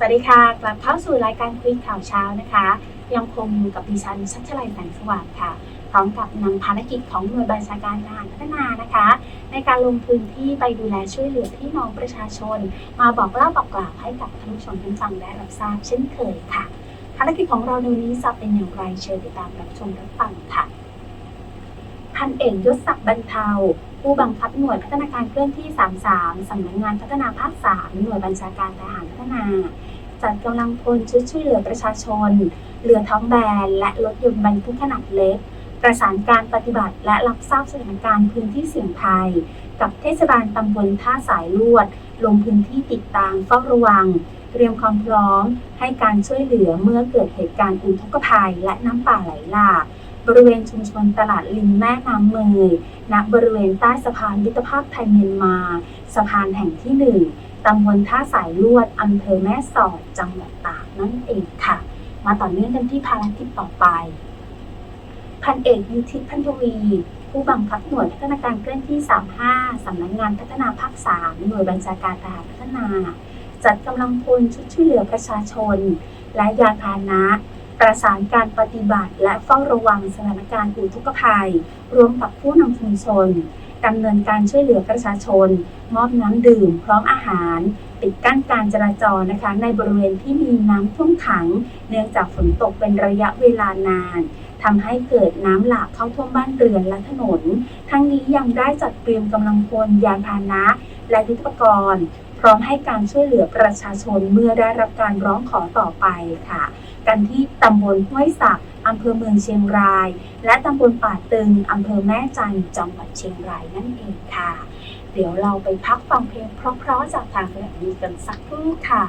สวัสดีค่ะ กลับเข้าสู่รายการคุยข่าวเช้านะคะ ยังคงอยู่กับดิฉันชัชลัยแสงสว่างค่ะ พร้อมกับนำภารกิจของหน่วยบัญชาการทหารพัฒนานะคะ ในการลงพื้นที่ไปดูแลช่วยเหลือพี่น้องประชาชน มาบอกเล่าบอกกล่าวให้กับท่านผู้ชมท่านฟังได้รับทราบเช่นเคยค่ะ ภารกิจของเราในวันนี้จะเป็นอย่างไรเชิญติดตามรับชมรับฟังค่ะพันเอกยศศักดิ์บรรเทาผู้บังคับหน่วยพัฒนาการเคลื่อนที่ 33 สำนักงานพัฒนาภาค 3 หน่วยบัญชาการทหารพัฒนา จัดกำลังพลชุดช่วยเหลือประชาชน เรือท้องแบน และรถยนต์บรรทุกขนาดเล็ก ประสานการปฏิบัติและรับทราบสถานการณ์พื้นที่เสี่ยงภัย กับเทศบาลตำบลท่าสายลวด ลงพื้นที่ติดตามเฝ้าระวัง เตรียมความพร้อม ให้การช่วยเหลือเมื่อเกิดเหตุการณ์อุทกภัย และน้ำป่าไหลหลากบริเวณชุมชนตลาดริมแม่น้ำเมยณบริเวณใต้สะพานมิตรภาพไทยเมียนมา สะพานแห่งที่หนึ่ง ตำบลท่าสายลวดอำเภอแม่สอดจังหวัดตากนั่นเองค่ะ มาต่อเนื่องกันที่ภารกิจต่อไป พันเอกยุทธิพันธวี ผู้บังคับหน่วยพัฒนาการเคลื่อนที่ 35 สำนักงานพัฒนาภาค 3 หน่วยบัญชาการทหารพัฒนา จัดกำลังพลชุดช่วยเหลือประชาชน และยานพาหนะประสานการปฏิบัติและเฝ้าระวังสถานการณ์อุทกภัย รวมกับผู้นำชุมชน ดำเนินการช่วยเหลือประชาชน มอบน้ำดื่ม พร้อมอาหาร ปิดกั้นการจราจรนะคะ ในบริเวณที่มีน้ำท่วมขัง เนื่องจากฝนตกเป็นระยะเวลานานทำให้เกิดน้ำหลากเข้าท่วมบ้านเรือนและถนน ทั้งนี้ยังได้จัดเตรียมกำลังพลยานพาหนะ และยุทธปกรณ์ พร้อมให้การช่วยเหลือประชาชนเมื่อได้รับการร้องขอต่อไปค่ะ กันที่ตำบลห้วยสักอำเภอเมืองเชียงราย และตำบลป่าตึงอำเภอแม่จันจังหวัดเชียงรายนั่นเองค่ะ เดี๋ยวเราไปพักฟังเพลงเพราะๆจากทางสถานีกันสักครู่ค่ะ